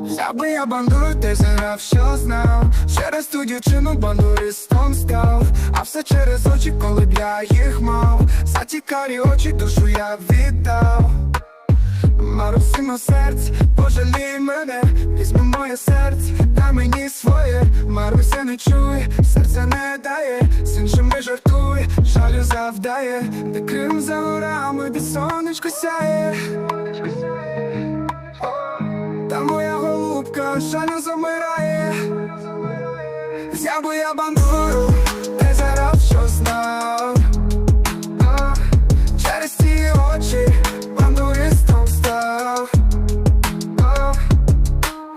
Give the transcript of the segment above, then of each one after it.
Взяв би я бандуру, ти заграв, що знав. Через ту дівчину бандуристом став. А все через очі, коли б я їх мав. За ті карі очі душу я віддав. Марусино серце, пожалій мене, візьми моє серце, дай мені своє, Маруся не чує, серце не дає, з іншими жартує, жалю завдає, де Крим за горами, де сонечко сяє. Голубка жалю замирає, взяв би я бандуру, ти зараз що знав. А, Через ті очі бандуристом став А,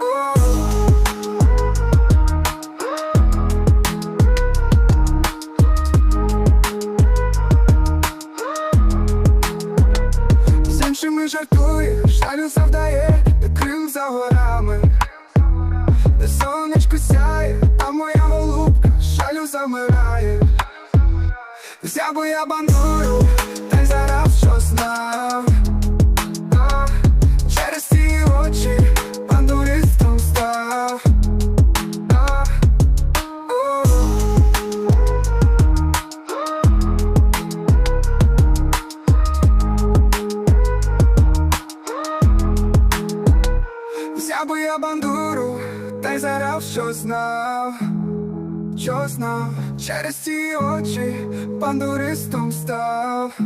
о. З іншими жартує, жалю завдає, Взяв би я бандуру, та й зараз що знав. Через ці очі бандуристом став. Взяв би я бандуру, та й зарав, що знав, що знав, через ці очі бандуристом став.